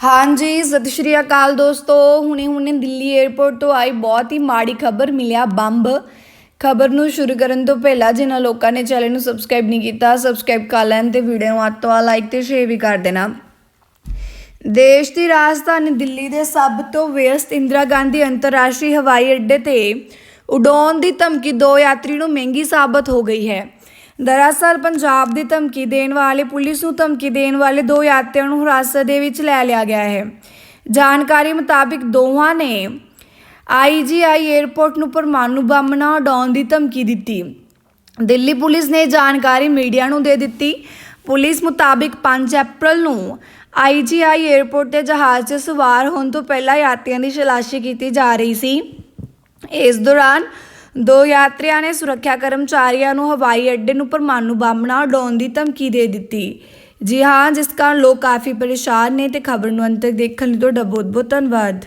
ਹਾਂਜੀ, ਸਤਿ ਸ਼੍ਰੀ ਅਕਾਲ ਦੋਸਤੋ। ਹੁਣੇ ਹੁਣੇ ਦਿੱਲੀ 에ਅਰਪੋਰਟ ਤੋਂ ਆਈ ਬਹੁਤ ਹੀ ਮਾੜੀ ਖਬਰ, ਮਿਲਿਆ ਬੰਬ। ਖਬਰ ਨੂੰ ਸ਼ੁਰੂ ਕਰਨ ਤੋਂ ਪਹਿਲਾਂ ਜਿਨ੍ਹਾਂ ਲੋਕਾਂ ਨੇ ਚੈਨਲ ਨੂੰ ਸਬਸਕ੍ਰਾਈਬ ਨਹੀਂ ਕੀਤਾ ਸਬਸਕ੍ਰਾਈਬ ਕਰ ਲੈਣ ਤੇ ਵੀਡੀਓ ਨੂੰ ਅੱਤ ਤੋਂ ਲਾਈਕ ਤੇ ਸ਼ੇਅਰ ਵੀ ਕਰ ਦੇਣਾ। ਦੇਸ਼ ਦੀ ਰਾਜਧਾਨੀ ਦਿੱਲੀ ਦੇ ਸਭ ਤੋਂ ਵਿਅਸਤ ਇੰਦਰਾ ਗਾਂਧੀ ਅੰਤਰਰਾਸ਼ਟਰੀ ਹਵਾਈ ਅੱਡੇ ਤੇ ਉਡਾਉਣ ਦੀ ਧਮਕੀ ਦੋ ਯਾਤਰੀ ਨੂੰ ਮਹਿੰਗੀ ਸਾਬਤ ਹੋ ਗਈ ਹੈ। ਦਰਅਸਲ ਪੰਜਾਬ ਦੀ ਧਮਕੀ ਦੇਣ ਵਾਲੇ ਪੁਲਿਸ ਨੂੰ ਧਮਕੀ ਦੇਣ ਵਾਲੇ ਦੋ ਯਾਤਰੀਆਂ ਨੂੰ ਹਿਰਾਸਤ ਦੇ ਵਿੱਚ ਲੈ ਲਿਆ ਗਿਆ ਹੈ। ਜਾਣਕਾਰੀ ਮੁਤਾਬਿਕ ਦੋਵਾਂ ਨੇ ਆਈਜੀਆਈ 에ਅਰਪੋਰਟ ਨੂੰ ਪਰਮਾਣੂ ਬੰਬ ਨਾ ਉਡਾਉਣ ਦੀ ਧਮਕੀ ਦਿੱਤੀ। ਦਿੱਲੀ ਪੁਲਿਸ ਨੇ ਜਾਣਕਾਰੀ ਮੀਡੀਆ ਨੂੰ ਦੇ ਦਿੱਤੀ। ਪੁਲਿਸ ਮੁਤਾਬਿਕ 5 ਅਪ੍ਰੈਲ ਨੂੰ ਆਈਜੀਆਈ 에ਅਰਪੋਰਟ ਤੇ ਜਹਾਜ਼ 'ਚ ਸਵਾਰ ਹੋਣ ਤੋਂ ਪਹਿਲਾਂ ਯਾਤਰੀਆਂ ਦੀ ਤਲਾਸ਼ੀ ਕੀਤੀ ਜਾ ਰਹੀ ਸੀ। ਇਸ ਦੌਰਾਨ ਦੋ ਯਾਤਰੀਆਂ ਨੇ ਸੁਰੱਖਿਆ ਕਰਮਚਾਰੀਆਂ ਨੂੰ ਹਵਾਈ ਅੱਡੇ ਨੂੰ ਪਰਮਾਣੂ ਬੰਬ ਨਾਲ ਉਡਾਉਣ ਦੀ ਧਮਕੀ ਦੇ ਦਿੱਤੀ। ਜੀ ਹਾਂ, ਜਿਸ ਕਾਰਨ ਲੋਕ ਕਾਫੀ ਪਰੇਸ਼ਾਨ ਨੇ ਤੇ ਖਬਰ ਨੂੰ ਅੰਤ ਤੱਕ ਦੇਖਣ ਲਈ ਤੁਹਾਡਾ ਬਹੁਤ ਬਹੁਤ ਧੰਨਵਾਦ।